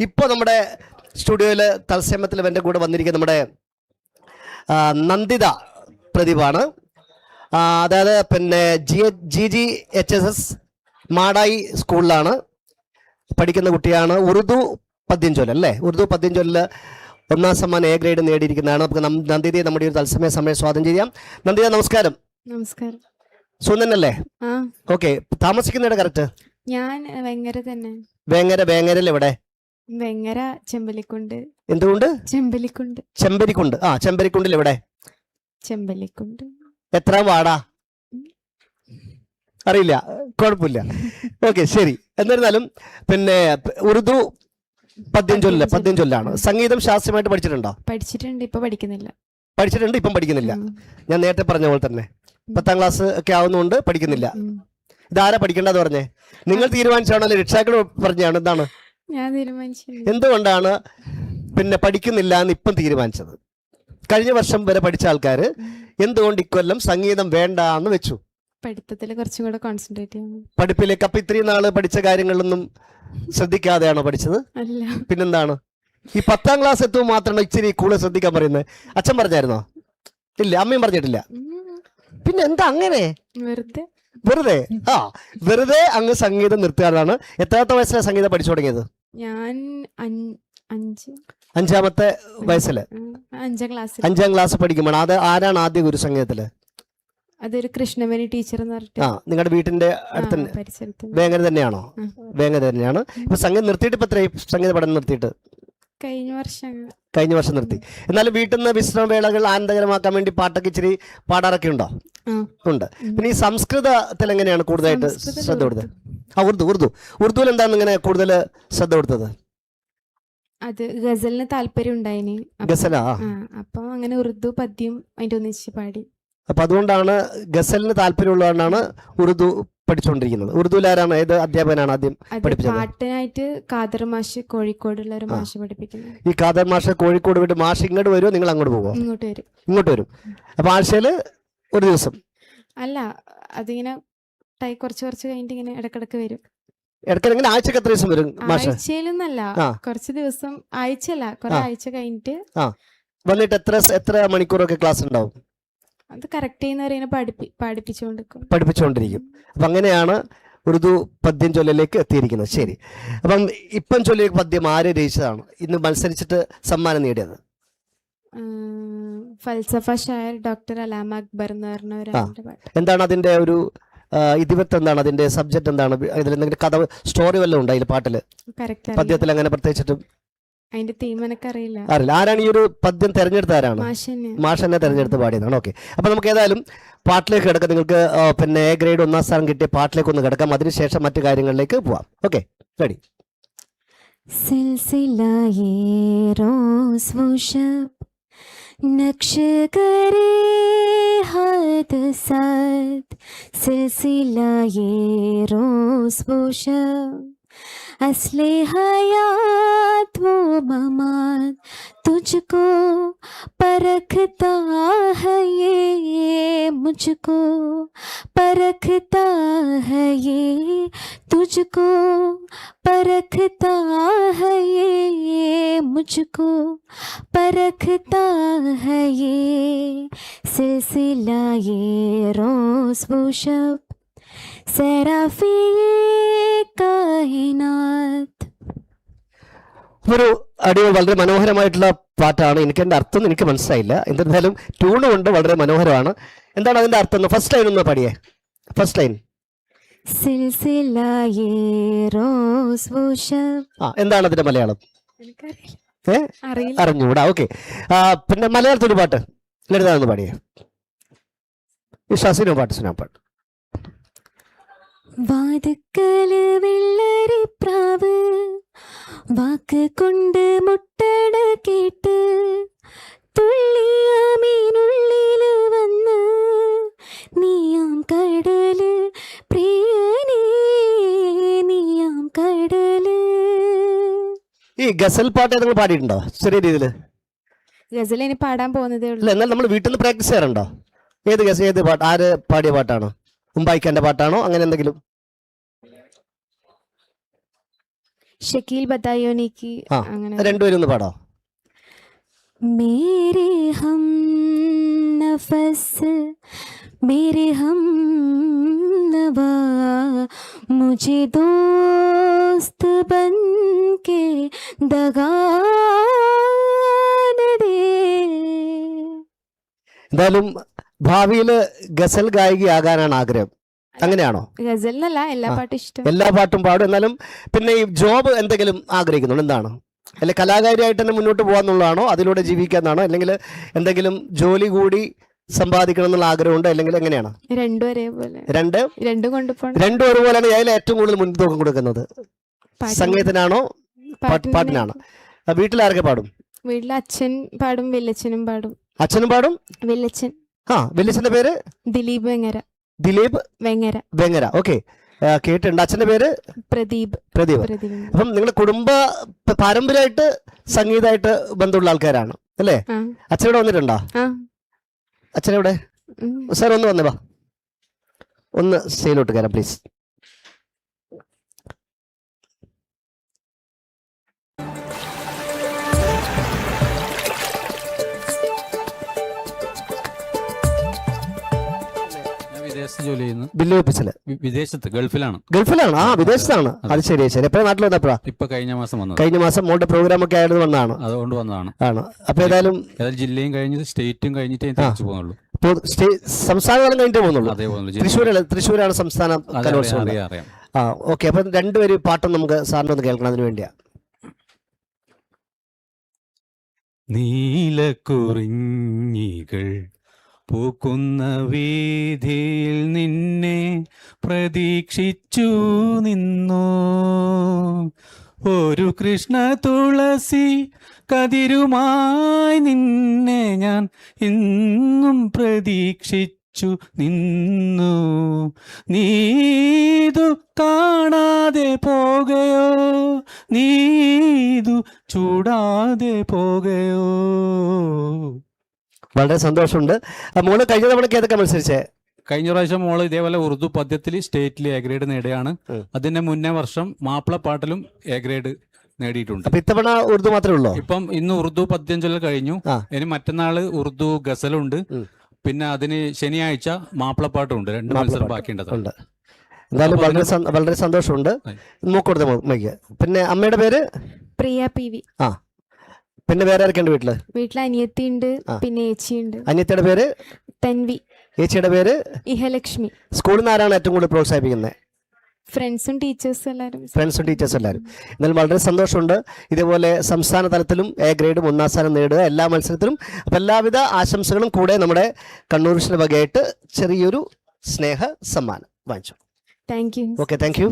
ഇപ്പോൾ നമ്മുടെ സ്റ്റുഡിയോയിൽ തത്സമയത്തിൽ എന്റെ കൂടെ വന്നിരിക്കുന്ന നമ്മുടെ നന്ദിത പ്രദീപാണ് അതായത് പിന്നെ G G G H S S Madayi സ്കൂളിലാണ്. പഠിക്കുന്ന കുട്ടിയാണ് ഉറുദു പദ്യഞ്ചൊല്ല ചൊല്ല് അല്ലേ? ഉറുദു പദ്യഞ്ചൊല്ലിൽ ഒന്നാം സമ്മാനം എ ഗ്രേഡ് നേടിയിരിക്കുന്നതാണ്. നമുക്ക് നന്ദിതയെ നമ്മുടെ ഒരു തത്സമയ സമയം സ്വാഗതം ചെയ്യാം. നന്ദിത നമസ്കാരം. നമസ്കാരം. സുന്ദനല്ലേ ഓക്കെ. താമസിക്കുന്നിട കറക്റ്റ്? ഞാൻ വേങ്ങര തന്നെ വേങ്ങര വേങ്ങരല്ലേ എവിടെ വെങ്ങര ചെമ്പലിക്കുണ്ട്. എന്തുകൊണ്ട്? ചെമ്പലിക്കുണ്ട്. ചെമ്പരിക്കുണ്ട്. ആ ചെമ്പരിക്കുണ്ടിൽ എവിടെ? ചെമ്പലിക്കുണ്ട്. എത്ര വാടാ? അറിയില്ല. കുഴപ്പമില്ല. ഓക്കെ ശരി. എന്നിരുന്നാലും പിന്നെ ഉറുദു പദ്യം ചൊല്ല പദ്യം ചൊല്ലാണ്. സംഗീതം ശാസ്ത്രമായിട്ട് പഠിച്ചിട്ടുണ്ടോ? പഠിച്ചിട്ടുണ്ട്. ഇപ്പൊ പഠിക്കുന്നില്ല. പഠിച്ചിട്ടുണ്ട് ഇപ്പം പഠിക്കുന്നില്ല. ഞാൻ നേരത്തെ പറഞ്ഞ പോലെ തന്നെ. പത്താം ക്ലാസ് ഒക്കെ ആവുന്നതുകൊണ്ട് പഠിക്കുന്നില്ല. ഇതാരാ പഠിക്കേണ്ടത് പറഞ്ഞേ? നിങ്ങൾ തീരുമാനിച്ചാണല്ലോ രക്ഷാക്കൾ പറഞ്ഞാണ് എന്താണ്? ഞാൻ എന്തുകൊണ്ടാണ് പിന്നെ പഠിക്കുന്നില്ല എന്ന് ഇപ്പം തീരുമാനിച്ചത്? കഴിഞ്ഞ വർഷം വരെ പഠിച്ച ആൾക്കാര് എന്തുകൊണ്ട് ഇക്കൊല്ലം സംഗീതം വേണ്ട എന്ന് വെച്ചു? പഠിത്തത്തിൽ കുറച്ചും കൂടെ കോൺസെൻട്രേറ്റ് ചെയ്യണം പഠിപ്പിലേക്ക് അപ്പൊ ഇത്രയും നാൾ പഠിച്ച കാര്യങ്ങളൊന്നും ശ്രദ്ധിക്കാതെയാണോ പഠിച്ചത്? അല്ല. പിന്നെന്താണ്? ഈ പത്താം ക്ലാസ് എത്തുമ്പോൾ മാത്രമാണ് ഇച്ചിരി കൂടുതൽ ശ്രദ്ധിക്കാൻ പറയുന്നത് അച്ഛൻ പറഞ്ഞായിരുന്നോ? ഇല്ല അമ്മയും പറഞ്ഞിട്ടില്ല. പിന്നെന്താ പിന്നെ എന്താ അങ്ങനെ? വെറുതെ. വെറുതെ? ആ വെറുതെ അങ്ങ് സംഗീതം നിർത്തുകയാണ്. എത്രാമത്തെ വയസ്സിലാണ് സംഗീതം പഠിച്ചു തുടങ്ങിയത്? ഞാൻ അഞ്ച് അഞ്ച്. അഞ്ചാമത്തെ വയസ്സിൽ? അഞ്ചാം ക്ലാസ്സിൽ അഞ്ചാം ക്ലാസ് പഠിക്കുമ്പോൾ അത് ആരാണ് ആദ്യ ഗുരു സംഗീതത്തിൽ? അതൊരു കൃഷ്ണമേനി ടീച്ചർ എന്ന് പറഞ്ഞിട്ട്. ആ നിങ്ങളുടെ വീട്ടിന്റെ അടുത്ത് വേങ്ങര തന്നെയാണോ? വേങ്ങര തന്നെയാണ്. ഇപ്പൊ സംഗീതം നിർത്തിയിട്ട് ഇപ്പൊ എത്രയും സംഗീത പഠനം നിർത്തിയിട്ട്? കഴിഞ്ഞ വർഷം. കഴിഞ്ഞ വർഷം നിർത്തി. എന്നാലും വീട്ടിൽ നിന്ന് വിശ്രമവേളകൾ ആനന്ദകരമാക്കാൻ വേണ്ടി പാട്ടൊക്കെ ഇച്ചിരി പാടാറൊക്കെ ഉണ്ടോ? ഉണ്ട്. പിന്നെ ഈ സംസ്കൃതത്തിൽ എങ്ങനെയാണ് കൂടുതലായിട്ട് ശ്രദ്ധ കൊടുത്തത്? ആ ഉറുദു ഉറുദു. ഉറുദുവിൽ എന്താണ് ഇങ്ങനെ കൂടുതൽ ശ്രദ്ധ കൊടുത്തത്? അത് ഗസലിന് താല്പര്യം ഉണ്ടായിന്. ഗസലാ? അപ്പൊ അങ്ങനെ ഉറുദു പദ്യം അതിന്റെ ഒന്നിച്ച് പാടി. അപ്പൊ അതുകൊണ്ടാണ് ഗസലിന് താല്പര്യമുള്ളതുകൊണ്ടാണ് ഉറുദു പഠിച്ചുകൊണ്ടിരിക്കുന്നത് ഉറുദുവിൽ ആരാണ് ഏത് അധ്യാപകനാണ് ആദ്യം പഠിപ്പിച്ചത്? പാട്ടിനായിട്ട് കാദർ മാഷ് കോഴിക്കോടുള്ള ഒരു മാഷ് പഠിപ്പിക്കുന്നത് ഈ ഖാദർ മാഷ് കോഴിക്കോട് വിട്ട് മാഷ് ഇങ്ങോട്ട് വരുമോ നിങ്ങൾ അങ്ങോട്ട് പോകുമോ ഇങ്ങോട്ട് വരും. ഇങ്ങോട്ട് വരും. അപ്പൊ ആഴ്ചയിൽ ഒരു ദിവസം. അല്ല അതിങ്ങനെ ടൈ കുറച്ച് കുറച്ച് കഴിഞ്ഞിട്ട് ഇങ്ങനെ ഇടക്കിടക്ക് വരും. ഇടയ്ക്ക് ഇങ്ങനെ ആഴ്ചക്ക് എത്ര ദിവസം വരും മാഷ്? ആഴ്ചയിലൊന്നല്ല ആ. കുറച്ച് ദിവസം ആഴ്ചയല്ല കുറെ ആ. ആഴ്ച കഴിഞ്ഞിട്ട് വന്നിട്ട് എത്ര സ- എത്ര മണിക്കൂറൊക്കെ ക്ലാസ് ഉണ്ടാവും? അത് കറക്റ്റ് ചെയ്യുന്നവരെ ഇങ്ങനെ പഠിപ്പി പഠിപ്പിച്ചുകൊണ്ടിരിക്കും. പഠിപ്പിച്ചുകൊണ്ടിരിക്കും. അപ്പം അങ്ങനെയാണ് ഉറുദു പദ്യം ചൊല്ലിലേക്ക് എത്തിയിരിക്കുന്നത്. ശരി. അപ്പം ഇപ്പം ചൊല്ലിയ പദ്യം ആര് രചിച്ചതാണ്? ഇന്ന് മത്സരിച്ചിട്ട് സമ്മാനം നേടിയത്? ഫൽസഫ ഷായർ ഡോക്ടർ അലാം അക്ബർ എന്ന് പറഞ്ഞ പാട്ട്. എന്താണ് അതിന്റെ ഒരു ഇതിവത്ത് എന്താണ്? അതിന്റെ സബ്ജക്ട് എന്താണ്? ഇതിൽ എന്തെങ്കിലും കഥ സ്റ്റോറി വല്ലതും ഉണ്ടോ അതിൽ പാട്ടിൽ പദ്യത്തിൽ അങ്ങനെ പ്രത്യേകിച്ചിട്ടും? അതിന്റെ തീം എനിക്ക് അറിയില്ല. അറിയില്ല. ആരാണ് ഈ ഒരു പദ്യം തെരഞ്ഞെടുത്ത ആരാണ്? മാഷനെ തെരഞ്ഞെടുത്ത് പാടിയതാണ്. ഓക്കെ. അപ്പൊ നമുക്ക് ഏതായാലും പാട്ടിലേക്ക് കിടക്കാം. നിങ്ങൾക്ക് പിന്നെ എ ഗ്രേഡ് ഒന്നാം സ്ഥാനം കിട്ടിയ പാട്ടിലേക്ക് ഒന്ന് കിടക്കാം. അതിനുശേഷം മറ്റു കാര്യങ്ങളിലേക്ക് പോവാം. ഓക്കെ. റെഡി സിൽസിലയേറോസ് नक्श करे हाथ साथ सिलसिला ये रोज पोशा असले हयात वो ममात तुझको परखता है ये ये मुझको परखता है ये, तुझको परखता है ये, मुझको परखता है ये। सिलसिला ये रोज वो शब ഒരു അടിപൊളി വളരെ മനോഹരമായിട്ടുള്ള പാട്ടാണ്. എനിക്ക് എന്റെ അർത്ഥം എനിക്ക് മനസ്സിലായില്ല. എന്നിരുന്നാലും ട്യൂണും ഉണ്ട് വളരെ മനോഹരമാണ്. എന്താണ് അതിന്റെ അർത്ഥം ഫസ്റ്റ് ലൈൻ ഒന്ന് പാടിയേ. ഫസ്റ്റ് ലൈൻ എന്താണ് അതിന്റെ മലയാളം? അറിഞ്ഞൂടാ ഓക്കെ. പിന്നെ മലയാളത്തിൽ ഒരു പാട്ട്. ലളിതാ പാടിയേ. വിശ്വാസിനോ പാട്ട് സുനാ പാട്ട് വാതുക്കൽ വെള്ളരിപ്രാവ് വാക്ക് കൊണ്ട് മുട്ടട കേട്ട് തുള്ളിയാമീനുള്ളിൽ വന്ന്. നീയാം കടൽ പ്രിയനേ നീയാം കടൽ. ഈ ഗസൽ പാട്ട് നിങ്ങൾ പാടിയിട്ടുണ്ടോ? ചെറിയ രീതിയിൽ ഗസൽ ഇനി പാടാൻ പോകുന്നതേ ഉള്ളൂ. എന്നാൽ നമ്മൾ വീട്ടിൽ നിന്ന് പ്രാക്ടീസ് ചെയ്യാറുണ്ടോ? ഏത് ഗസൽ ഏത് പാട്ട് ആര് പാടിയ പാട്ടാണ്? ഉമ്പായിക്കാന്റെ പാട്ടാണോ? അങ്ങനെ എന്തെങ്കിലും? ഷക്കീൽ ബത്തായോനിക്ക് രണ്ടുപേരും ഒന്ന് പാടാം. മേരെ ഹം നഫസ് മേരെ ഹം നവാ മുജെ ദോസ്ത് ബൻ കെ ദഗാ എന്തായാലും ഭാവിയിൽ ഗസൽ ഗായികയാകാനാണ് ആഗ്രഹം. അങ്ങനെയാണോ? ഗസൽ എന്നല്ല എല്ലാ. പാട്ടും ഇഷ്ടം. എല്ലാ പാട്ടും പാടും. എന്നാലും പിന്നെ ഈ ജോബ് എന്തെങ്കിലും ആഗ്രഹിക്കുന്നുണ്ട്? എന്താണ്? അല്ലെ കലാകാരിയായിട്ട് തന്നെ മുന്നോട്ട് പോകാന്നുള്ളതാണോ? അതിലൂടെ ജീവിക്കാന്നാണോ? അല്ലെങ്കിൽ എന്തെങ്കിലും ജോലി കൂടി സമ്പാദിക്കണം എന്നുള്ള ആഗ്രഹമുണ്ടോ? അല്ലെങ്കിൽ എങ്ങനെയാണ്? രണ്ടും ഒരേപോലെ. രണ്ട്? രണ്ടും കൊണ്ടുപോകണം രണ്ടും ഒരുപോലെയാണ് അതിൽ ഏറ്റവും കൂടുതൽ മുൻതൂക്കം കൊടുക്കുന്നത്. പാട്ടിന്- സംഗീതത്തിനാണോ? പാട്ട് പാട്ടിന് പാട്ടിനാണ്. ആ, വീട്ടിൽ ആരൊക്കെ പാടും? വീട്ടിൽ അച്ഛൻ പാടും വല്യച്ഛനും പാടും. അച്ഛനും പാടും? വല്യച്ഛൻ. ആ വല്യച്ഛന്റെ പേര്? ദിലീപ് വെങ്ങര. ദിലീപ് വെങ്ങര. വെങ്ങര. ഓക്കെ. കേട്ടിട്ടുണ്ട്. അച്ഛന്റെ പേര്? പ്രദീപ്. പ്രദീപ്. അപ്പം നിങ്ങളുടെ കുടുംബ പാരമ്പര്യമായിട്ട് സംഗീതമായിട്ട് ബന്ധമുള്ള ആൾക്കാരാണ് അല്ലേ? അച്ഛനോട് വന്നിട്ടുണ്ടോ? അച്ഛനെവിടെ. സാർ ഒന്ന് വന്നേ വാ. ഒന്ന് സ്റ്റേയിലോട്ട് കയറാം പ്ലീസ് ജോലി ചെയ്യുന്നു. ബില്ല് ഓഫീസിൽ വിദേശത്ത് ഗൾഫിലാണ്. ഗൾഫിലാണ്? ആ വിദേശത്താണ്. അത്. ശരി ശരി. എപ്പോഴാണ് നാട്ടിൽ വന്നപ്പോഴാ ഇപ്പൊ കഴിഞ്ഞ മാസം വന്നത് കഴിഞ്ഞ മാസം മോളുടെ പ്രോഗ്രാം ഒക്കെ ആയിരുന്നു വന്നതാണ് അതുകൊണ്ട് വന്നതാണ്. ആണ്. അപ്പൊ ഏതായാലും ഏതായാലും ജില്ലയും കഴിഞ്ഞ് സ്റ്റേറ്റും കഴിഞ്ഞിട്ട് തിരിച്ചു പോകുന്നുള്ളൂ. സംസ്ഥാനം കഴിഞ്ഞിട്ട് പോകുന്നുള്ളൂ. തൃശ്ശൂരല്ല തൃശ്ശൂരാണ് സംസ്ഥാന കലോത്സവം ആ ഓക്കെ. അപ്പൊ രണ്ടുപേരും പാട്ടും നമുക്ക് സാറിനൊന്ന് കേൾക്കണം അതിന് വേണ്ടിയാ. നീലക്കുറിഞ്ഞികൾ പൂക്കുന്ന വീതിയിൽ നിന്നെ പ്രതീക്ഷിച്ചു നിന്നു. ഒരു കൃഷ്ണ തുളസി കതിരുമായി നിന്നെ ഞാൻ ഇന്നും പ്രതീക്ഷിച്ചു നിന്നു. നീതു കാണാതെ പോകയോ നീതു ചൂടാതെ പോകയോ. വളരെ സന്തോഷമുണ്ട്. മോൾ കഴിഞ്ഞ തവണക്ക് ഏതൊക്കെ മത്സരിച്ചേ? കഴിഞ്ഞ പ്രാവശ്യം മോൾ ഇതേപോലെ ഉറുദു പദ്യത്തിൽ സ്റ്റേറ്റിൽ എ ഗ്രേഡ് നേടുകയാണ്. അതിന്റെ മുന്നേ വർഷം മാപ്പിള പാട്ടിലും എ ഗ്രേഡ് നേടിയിട്ടുണ്ട്. ഇത്തവണ ഉറുദു മാത്രമേ ഉള്ളൂ? ഇപ്പം ഇന്ന് ഉറുദു പദ്യം ചൊല്ലൽ കഴിഞ്ഞു. ഇനി മറ്റന്നാൾ ഉറുദു ഗസലുണ്ട്. പിന്നെ അതിന് ശനിയാഴ്ച മാപ്പിളപ്പാട്ടും രണ്ട് മത്സരം മാപ്പിളപ്പാട്ട് ബാക്കിയുണ്ട്. ഉണ്ട്. എന്തായാലും വളരെ വളരെ സന്തോഷമുണ്ട്. നോക്കൊടുത്ത പിന്നെ അമ്മയുടെ പേര്? Priya P V. ആ. പിന്നെ വേറെ ആരൊക്കെയുണ്ട് വീട്ടിൽ? വീട്ടിൽ അനിയത്തി ഉണ്ട് പിന്നെ ഏച്ചിയുണ്ട്. അനിയത്തിയുടെ പേര്? തൻവി. ഏച്ചിയുടെ പേര്? ഇഹലക്ഷ്മി. സ്കൂളിൽ നിന്ന് ആരാണ് ഏറ്റവും കൂടുതൽ പ്രോത്സാഹിപ്പിക്കുന്നത് ഫ്രണ്ട്സും ടീച്ചേഴ്സും എല്ലാവരും. ഫ്രണ്ട്സും ടീച്ചേഴ്സും എല്ലാവരും. എന്നാലും വളരെ സന്തോഷമുണ്ട്. ഇതേപോലെ സംസ്ഥാന തലത്തിലും എ ഗ്രേഡും ഒന്നാം സ്ഥാനം നേടുക എല്ലാ മത്സരത്തിലും. അപ്പം എല്ലാവിധ ആശംസകളും കൂടെ നമ്മുടെ കണ്ണൂർ വിഷന് വകയായിട്ട് ചെറിയൊരു സ്നേഹ സമ്മാനം വാങ്ങിച്ചു. Thank you. Okay thank you